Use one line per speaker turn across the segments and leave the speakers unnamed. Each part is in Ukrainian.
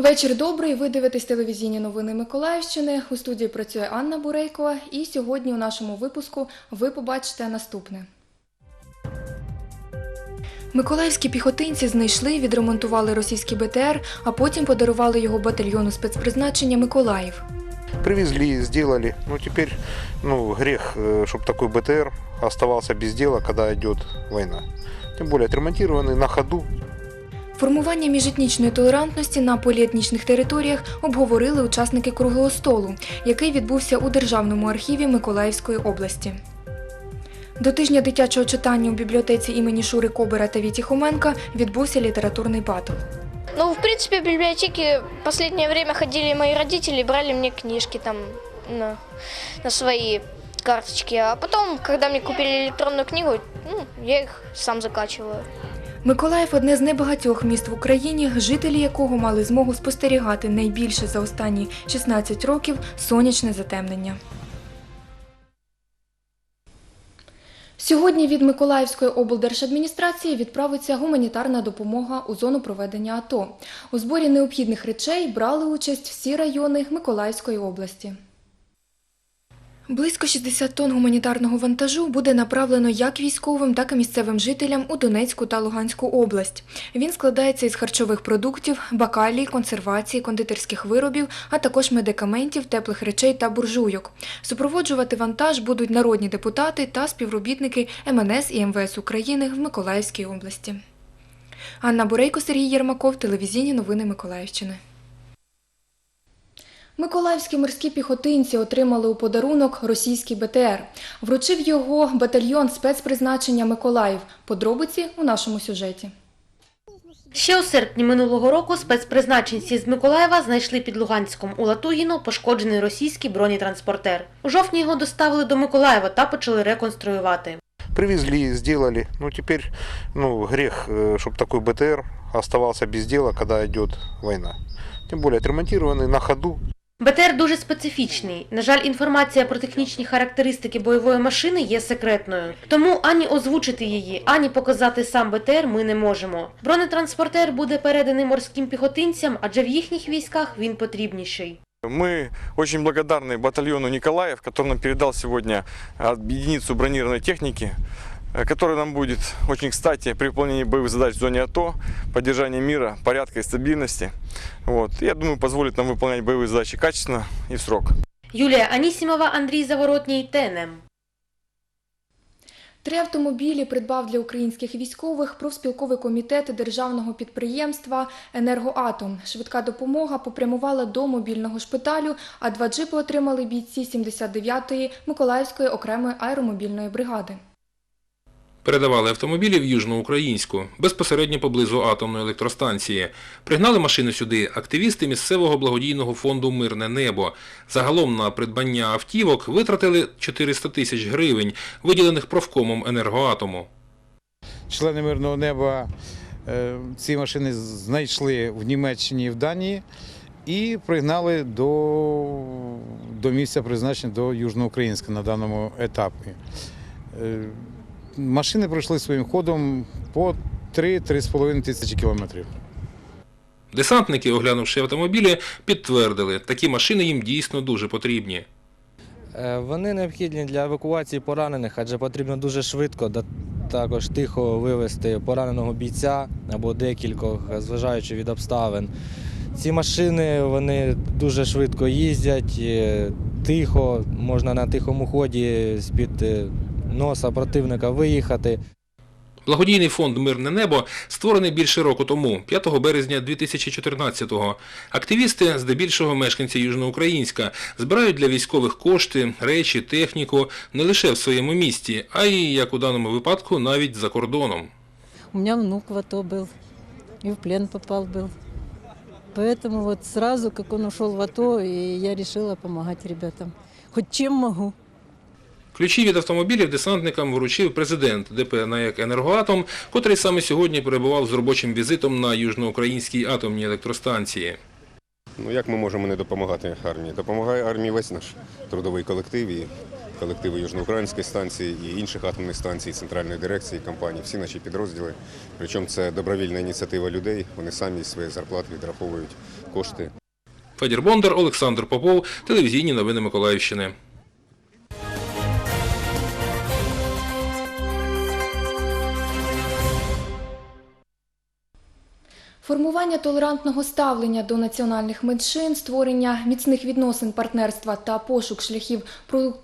Вечір добрий. Ви дивитесь телевізійні новини Миколаївщини. У студії працює Анна Бурейкова. І сьогодні у нашому випуску ви побачите наступне. Миколаївські піхотинці знайшли, відремонтували російський БТР, а потім подарували його батальйону спецпризначення Миколаїв.
Привезли, сделали. Ну, теперь, ну, грех, чтобы такой БТР оставался без дела, когда идет война. Тем более отремонтированный на ходу.
Формування міжетнічної толерантності на поліетнічних територіях обговорили учасники круглого столу, який відбувся у Державному архіві Миколаївської області. До тижня дитячого читання у бібліотеці імені Шури Кобера та Віті Хоменка відбувся літературний батл.
Ну, в принципе, в библиотеке в последнее время ходили мои родители, брали мне книжки там на, на свои карточки. А потом, когда мне купили электронную книгу, ну, я их сам закачиваю.
Миколаїв одне з небагатьох міст в Україні, жителі якого мали змогу спостерігати найбільше за останні 16 років сонячне затемнення. Сьогодні від Миколаївської облдержадміністрації відправиться гуманітарна допомога у зону проведення АТО. У зборі необхідних речей брали участь всі райони Миколаївської області. Близько 60 тонн гуманітарного вантажу буде направлено як військовим, так і місцевим жителям у Донецьку та Луганську область. Він складається із харчових продуктів, бакалій, консервації, кондитерських виробів, а також медикаментів, теплих речей та буржуйок. Супроводжувати вантаж будуть народні депутати та співробітники МНС і МВС України в Миколаївській області. Анна Бурейко, Сергій Єрмаков, телевізійні новини Миколаївщини. Миколаївські морські піхотинці отримали у подарунок російський БТР. Вручив його батальйон спецпризначення Миколаїв. Подробиці у нашому сюжеті.
Ще у серпні минулого року спецпризначенці з Миколаєва знайшли під Луганськом у Латугіно пошкоджений російський бронетранспортер. У жовтні його доставили до Миколаєва та почали реконструювати.
Привезли, сделали. Ну, теперь, ну, грех, чтобы такой БТР оставался без дела, когда идет война. Тем более отремонтированный на ходу.
БТР дуже специфічний. На жаль, інформація про технічні характеристики бойової машини є секретною. Тому ані озвучити її, ані показати сам БТР ми не можемо. Бронетранспортер буде переданий морським піхотинцям, адже в їхніх військах він потрібніший.
Мы очень благодарны батальону Николаев, который нам передал сегодня а, единицу бронированной техники, э, которая нам будет очень кстати при выполнении боевых задач в зоне АТО, поддержании мира, порядка и стабильности. Вот. Я думаю, позволит нам выполнять боевые задачи качественно и в срок.
Юлія Анісімова, Андрій Заворотній, ТНМ.
Три автомобілі придбав для українських військових профспілковий комітет державного підприємства «Енергоатом». Швидка допомога попрямувала до мобільного шпиталю, а два джипи отримали бійці 79-ї Миколаївської окремої аеромобільної бригади.
Передавали автомобілі в Южноукраїнську, безпосередньо поблизу атомної електростанції. Пригнали машини сюди активісти місцевого благодійного фонду Мирне небо. Загалом на придбання автівок витратили 400 тисяч гривень, виділених профкомом енергоатому.
члени мирного неба е, ці машини знайшли в Німеччині і в Данії і пригнали до, до місця призначення до Южноукраїнська на даному етапі. Машини пройшли своїм ходом по 3-3,5 тисячі кілометрів.
Десантники, оглянувши автомобілі, підтвердили, такі машини їм дійсно дуже потрібні.
Е, Вони необхідні для евакуації поранених, адже потрібно дуже швидко також тихо вивезти пораненого бійця або декількох, зважаючи від обставин. Ці машини вони дуже швидко їздять, е, тихо, можна на тихому ході з-під е, носа противника виїхати.
Благодійний фонд Мирне небо створений більше року тому, 5 березня 2014-го. Активісти, здебільшого мешканці Южноукраїнська, збирають для військових кошти, речі, техніку не лише в своєму місті, а й, як у даному випадку, навіть за кордоном.
У меня внук в АТО был и в плен попал был. Поэтому вот сразу, как он ушел в АТО, и я решила помогать ребятам. Хоть чем могу.
Ключі від автомобілів десантникам вручив президент ДП «НАЕК Енергоатом, котрий саме сьогодні перебував з робочим візитом на южноукраїнській атомній електростанції.
Ну як ми можемо не допомагати армії? Допомагає армії весь наш трудовий колектив і колективи Южноукраїнської станції і інших атомних станцій, центральної дирекції компанії, всі наші підрозділи. Причому це добровільна ініціатива людей. Вони самі з своєї зарплати відраховують кошти.
Федір Бондар, Олександр Попов, телевізійні новини Миколаївщини.
Формування толерантного ставлення до національних меншин, створення міцних відносин партнерства та пошук шляхів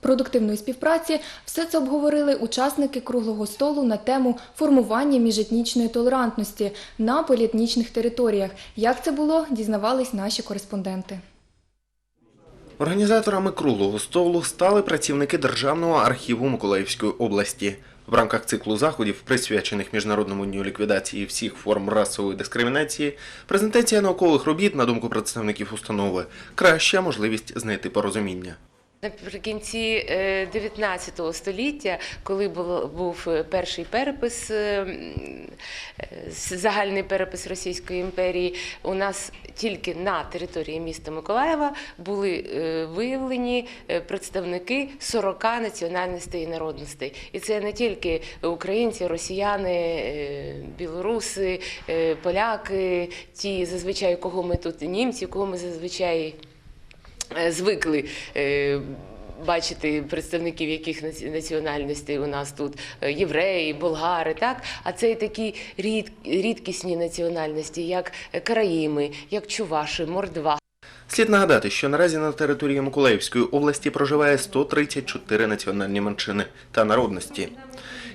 продуктивної співпраці – все це обговорили учасники круглого столу на тему формування міжетнічної толерантності на поліетнічних територіях. Як це було, дізнавались наші кореспонденти.
Організаторами круглого столу стали працівники Державного архіву Миколаївської області. В рамках циклу заходів, присвячених Міжнародному дню ліквідації всіх форм расової дискримінації, презентація наукових робіт, на думку представників установи, краща можливість знайти порозуміння.
Наприкінці е, 19 століття, коли був е, перший перепис, е, е, загальний перепис Російської імперії, у нас тільки на території міста Миколаєва були е, виявлені е, представники 40 національностей і народностей. І це не тільки українці, росіяни, е, білоруси, е, поляки, ті зазвичай, кого ми тут німці, кого ми зазвичай е, звикли е, бачити представників яких наці- національностей у нас тут е, євреї, болгари, так а це і такі рід, рідкісні національності, як е, караїми, як чуваши, мордва.
Слід нагадати, що наразі на території Миколаївської області проживає 134 національні меншини та народності.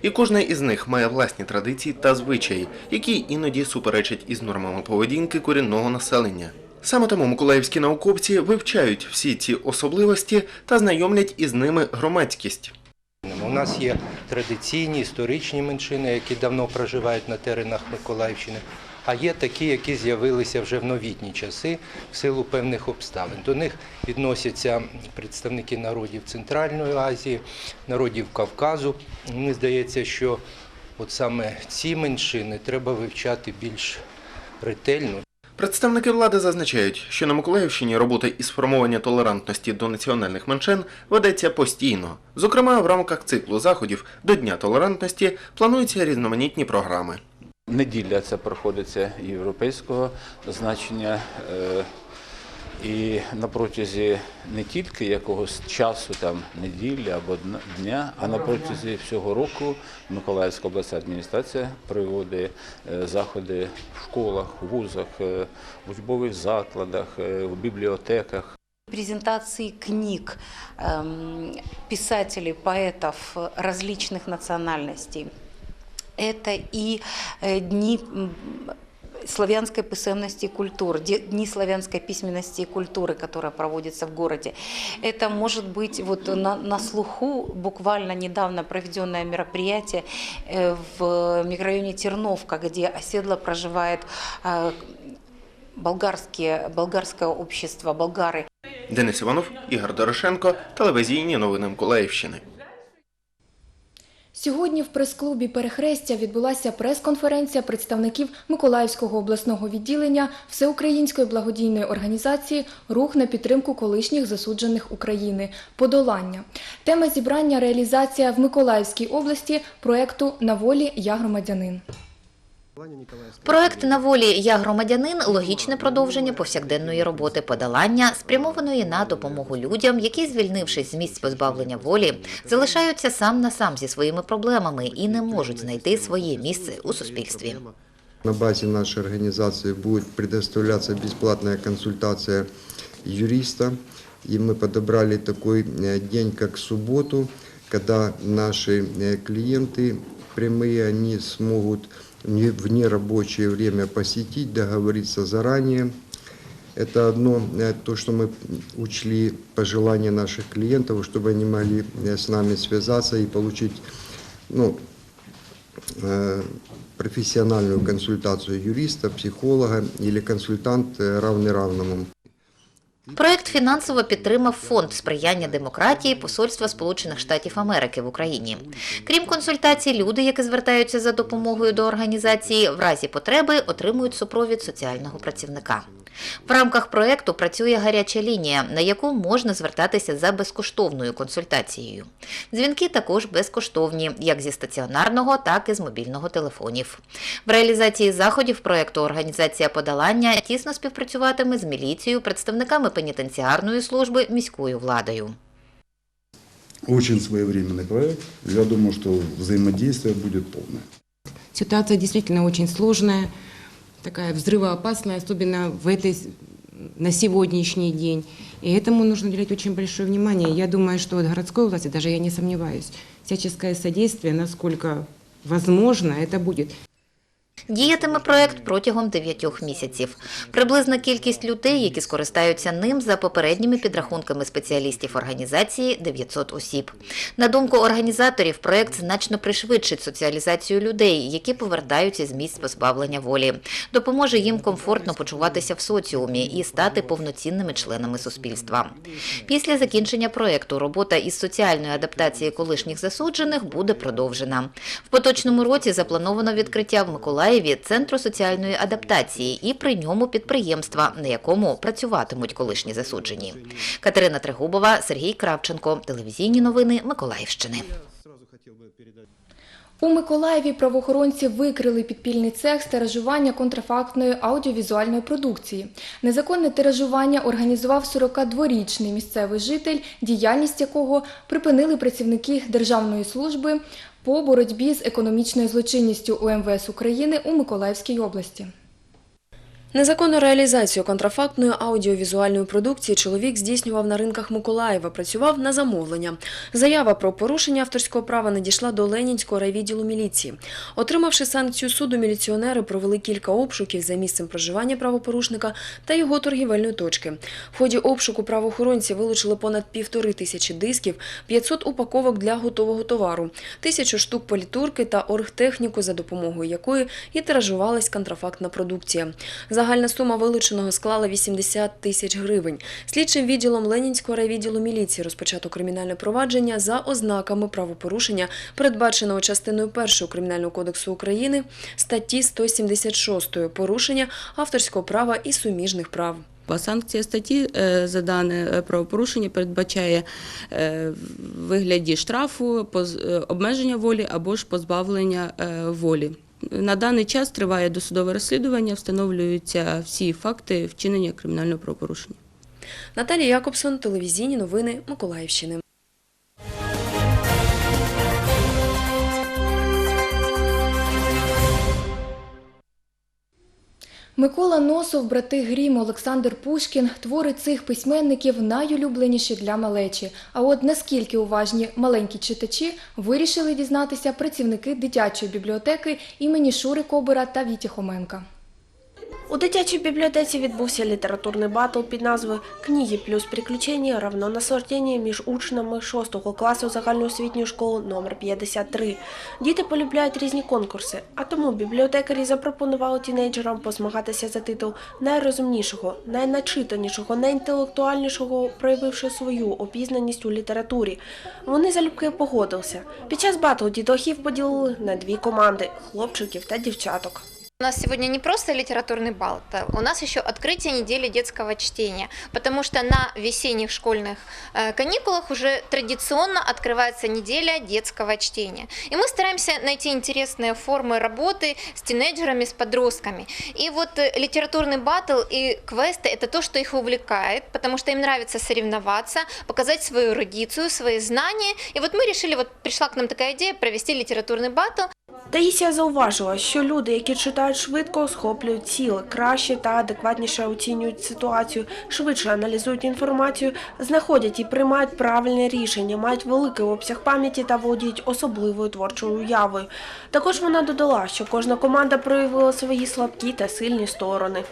І кожна із них має власні традиції та звичаї, які іноді суперечать із нормами поведінки корінного населення. Саме тому миколаївські науковці вивчають всі ці особливості та знайомлять із ними громадськість.
У нас є традиційні історичні меншини, які давно проживають на теренах Миколаївщини, а є такі, які з'явилися вже в новітні часи в силу певних обставин. До них відносяться представники народів Центральної Азії, народів Кавказу. Мені здається, що от саме ці меншини треба вивчати більш ретельно.
Представники влади зазначають, що на Миколаївщині робота із формування толерантності до національних меншин ведеться постійно. Зокрема, в рамках циклу заходів до Дня толерантності плануються різноманітні програми.
Неділя це проходиться європейського значення. е, І на протязі не тільки якогось часу, там неділі або дна- дня, а на протязі всього року Миколаївська обласна адміністрація проводить е, заходи в школах, вузах, е, в учбових закладах, е, в бібліотеках.
презентации книг эм, писателей, поэтов различных национальностей. Это и э, дни м, славянской писемности и культуры, де- дни славянской письменности и культуры, которые проводятся в городе. Это может быть вот на, на слуху буквально недавно проведенное мероприятие э, в микрорайоне Терновка, где оседло проживает э, болгарские, болгарское общество, болгары.
Денис Іванов, Ігор Дорошенко, телевізійні новини Миколаївщини.
Сьогодні в прес-клубі Перехрестя відбулася прес-конференція представників Миколаївського обласного відділення Всеукраїнської благодійної організації Рух на підтримку колишніх засуджених України Подолання. Тема зібрання реалізація в Миколаївській області проекту На волі я громадянин.
Проект на волі я громадянин логічне продовження повсякденної роботи подолання, спрямованої на допомогу людям, які, звільнившись з місць позбавлення волі, залишаються сам на сам зі своїми проблемами і не можуть знайти своє місце у суспільстві.
На базе нашей организации будет предоставляться бесплатная консультация юриста. И мы подобрали такой э, день, как субботу, когда наши э, клиенты прямые, они смогут в не- в нерабочее время посетить, договориться заранее. Это одно, э, то, что мы учли пожелания наших клиентов, чтобы они могли э, с нами связаться и получить ну, э, профессиональную консультацию юриста, психолога или консультант э, равный равному.
Проект фінансово підтримав фонд сприяння демократії Посольства Сполучених Штатів Америки в Україні. Крім консультацій, люди, які звертаються за допомогою до організації, в разі потреби отримують супровід соціального працівника. В рамках проекту працює гаряча лінія, на яку можна звертатися за безкоштовною консультацією. Дзвінки також безкоштовні, як зі стаціонарного, так і з мобільного телефонів. В реалізації заходів проекту організація подолання тісно співпрацюватиме з міліцією, представниками пенітенціарної служби, міською владою.
Очень своевременный проект. Я думаю, что взаимодействие будет полное.
Ситуация действительно очень сложная, такая взрывоопасная, особенно в этой, с- на сегодняшний день. И этому нужно уделять очень большое внимание. Я думаю, что от городской власти, даже я не сомневаюсь, всяческое содействие, насколько возможно, это будет.
Діятиме проект протягом 9 місяців. Приблизна кількість людей, які скористаються ним, за попередніми підрахунками спеціалістів організації 900 осіб. На думку організаторів, проект значно пришвидшить соціалізацію людей, які повертаються з місць позбавлення волі, допоможе їм комфортно почуватися в соціумі і стати повноцінними членами суспільства. Після закінчення проекту робота із соціальної адаптації колишніх засуджених буде продовжена. В поточному році заплановано відкриття в Миколаєві центру соціальної адаптації і при ньому підприємства, на якому працюватимуть колишні засуджені. Катерина Трегубова, Сергій Кравченко. Телевізійні новини Миколаївщини.
У Миколаєві правоохоронці викрили підпільний цех з тиражування контрафактної аудіовізуальної продукції. Незаконне тиражування організував 42-річний місцевий житель, діяльність якого припинили працівники Державної служби по боротьбі з економічною злочинністю УМВС України у Миколаївській області.
Незаконну реалізацію контрафактної аудіовізуальної продукції чоловік здійснював на ринках Миколаєва, працював на замовлення. Заява про порушення авторського права надійшла до Ленінського райвідділу міліції. Отримавши санкцію суду, міліціонери провели кілька обшуків за місцем проживання правопорушника та його торгівельної точки. В ході обшуку правоохоронці вилучили понад півтори тисячі дисків, 500 упаковок для готового товару, тисячу штук політурки та оргтехніку, за допомогою якої і тиражувалась контрафактна продукція. Загальна сума вилученого склала 80 тисяч гривень. Слідчим відділом Ленінського райвідділу міліції розпочато кримінальне провадження за ознаками правопорушення, передбаченого частиною 1 Кримінального кодексу України статті 176 порушення авторського права і суміжних прав.
Санкція статті е, за дане е, правопорушення передбачає е, вигляді штрафу, обмеження волі або ж позбавлення волі. На даний час триває досудове розслідування, встановлюються всі факти вчинення кримінального правопорушення.
Наталія Якобсон, телевізійні новини Миколаївщини.
Микола Носов, брати Грім, Олександр Пушкін твори цих письменників найулюбленіші для малечі. А от наскільки уважні маленькі читачі вирішили дізнатися працівники дитячої бібліотеки імені Шури Кобера та Віті Хоменка.
У дитячій бібліотеці відбувся літературний батл під назвою Книги плюс приключення равно насолодження між учнями 6 класу загальноосвітньої школи номер 53. Діти полюбляють різні конкурси, а тому бібліотекарі запропонували тінейджерам позмагатися за титул найрозумнішого, найначитанішого, найінтелектуальнішого, проявивши свою опізнаність у літературі. Вони залюбки погодилися. Під час батлу дідохів поділили на дві команди хлопчиків та дівчаток.
У нас сегодня не просто литературный бал, это у нас еще открытие недели детского чтения, потому что на весенних школьных э, каникулах уже традиционно открывается неделя детского чтения. И мы стараемся найти интересные формы работы с тинейджерами, с подростками. И вот э, литературный батл и квесты – это то, что их увлекает, потому что им нравится соревноваться, показать свою эрудицию, свои знания. И вот мы решили, вот пришла к нам такая идея провести литературный батл,
Таїсія зауважила, що люди, які читають швидко, схоплюють ціли, краще та адекватніше оцінюють ситуацію, швидше аналізують інформацію, знаходять і приймають правильне рішення, мають великий обсяг пам'яті та володіють особливою творчою уявою. Також вона додала, що кожна команда проявила свої слабкі та сильні сторони.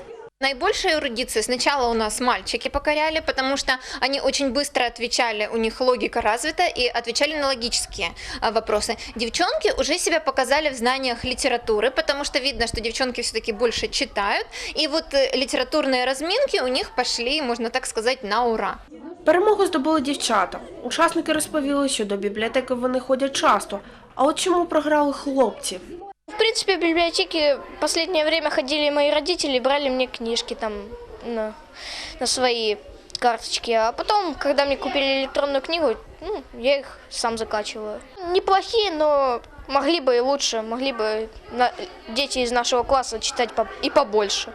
Наибольшую эрудицию сначала у нас мальчики покоряли, потому что они очень быстро отвечали, у них логика развита и отвечали на логические а, вопросы. Девчонки уже себя показали в знаниях литературы, потому что видно, что девчонки все-таки больше читают, и вот э, литературные разминки у них пошли, можно так сказать, на ура.
Перемогу здобули дівчата. Учасники розповіли, що до бібліотеки вони ходять часто. А от чому програли хлопці?
В принципе, в библиотеке последнее время ходили мои родители, брали мне книжки там, на, на свои карточки. А потом, когда мне купили электронную книгу, ну, я их сам закачиваю. Неплохие, но могли бы и лучше, могли бы дети из нашего класса читать и побольше.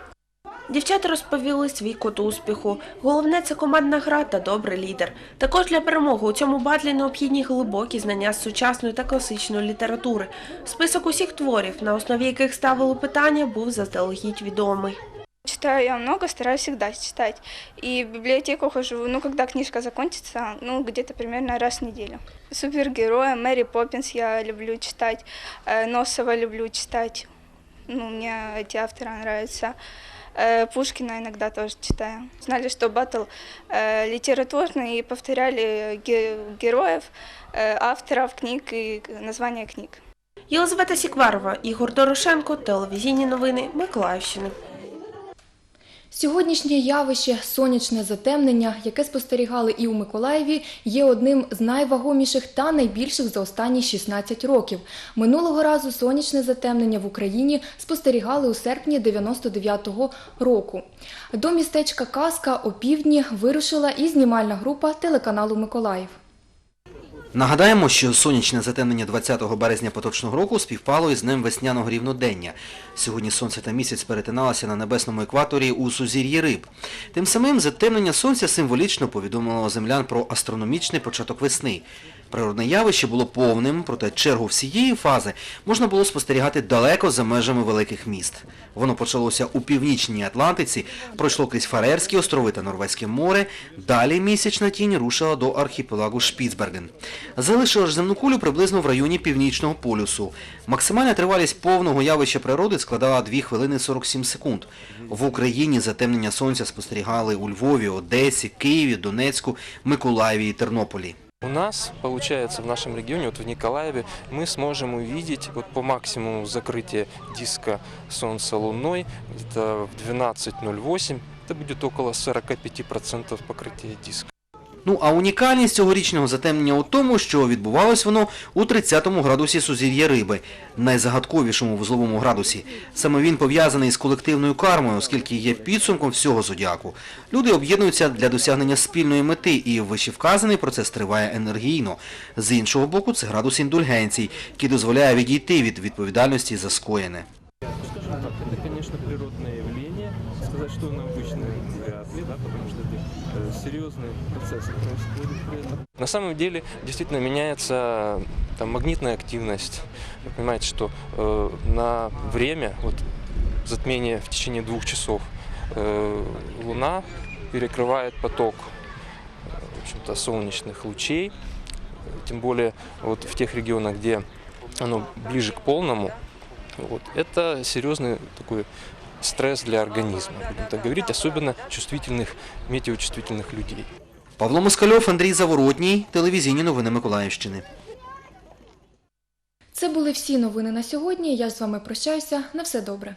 Дівчата розповіли свій код успіху. Головне це командна гра та добрий лідер. Також для перемоги у цьому батлі необхідні глибокі знання з сучасної та класичної літератури. Список усіх творів, на основі яких ставили питання, був заздалегідь відомий.
Читаю я много, стараюсь всегда читать. И в библиотеку хожу, ну, когда книжка закончится, ну, где-то примерно раз в неделю. Супергероя, Мэри Поппинс я люблю читать, э, Носова люблю читать. Ну, мне эти авторы нравятся. Э, Пушкина иногда тоже читаю. Знали, что батл э, литературный, и повторяли ге- героев, э, авторов книг и названия книг.
Єлизавета Сікварова, Ігор Дорошенко, телевізійні новини Миколаївщини.
Сьогоднішнє явище сонячне затемнення, яке спостерігали і у Миколаєві, є одним з найвагоміших та найбільших за останні 16 років. Минулого разу сонячне затемнення в Україні спостерігали у серпні 99-го року. До містечка Каска опівдні вирушила і знімальна група телеканалу Миколаїв.
Нагадаємо, що сонячне затемнення 20 березня поточного року співпало із днем весняного рівнодення. Сьогодні сонце та місяць перетиналися на небесному екваторі у сузір'ї риб. Тим самим затемнення сонця символічно повідомило землян про астрономічний початок весни. Природне явище було повним, проте чергу всієї фази можна було спостерігати далеко за межами великих міст. Воно почалося у північній Атлантиці, пройшло крізь Фарерські острови та Норвезьке море, далі місячна тінь рушила до архіпелагу Шпіцберген Залишила ж земну кулю приблизно в районі північного полюсу. Максимальна тривалість повного явища природи складала 2 хвилини 47 секунд. В Україні затемнення сонця спостерігали у Львові, Одесі, Києві, Донецьку, Миколаєві і Тернополі.
У нас, получается, в нашем регионе, вот в Николаеве, мы сможем увидеть вот по максимуму закрытия диска Солнца Луной, где-то в 12.08, это будет около 45% покрытия диска.
Ну а унікальність цьогорічного затемнення у тому, що відбувалось воно у 30 градусі сузір'я риби, найзагадковішому вузловому градусі. Саме він пов'язаний з колективною кармою, оскільки є підсумком всього зодіаку. Люди об'єднуються для досягнення спільної мети, і вищевказаний процес триває енергійно. З іншого боку, це градус індульгенцій, який дозволяє відійти від відповідальності за скоєне.
Скажем так, это, конечно, природное явление. Сказать, что оно обычное, вряд ли, да, потому что это э, серьезные процессы происходят при этом. На самом деле, действительно меняется там, магнитная активность. Вы понимаете, что э, на время, вот, затмение в течение двух часов, э, Луна перекрывает поток э, в общем-то, солнечных лучей, тем более вот в тех регионах, где оно ближе к полному, вот. Это серьезный такой стресс для организма, будем так говорить, особенно чувствительных, метеочувствительных людей.
Павло Москальов, Андрій Заворотній, телевізійні новини Миколаївщини.
Це були всі новини на сьогодні. Я з вами прощаюся. На все добре.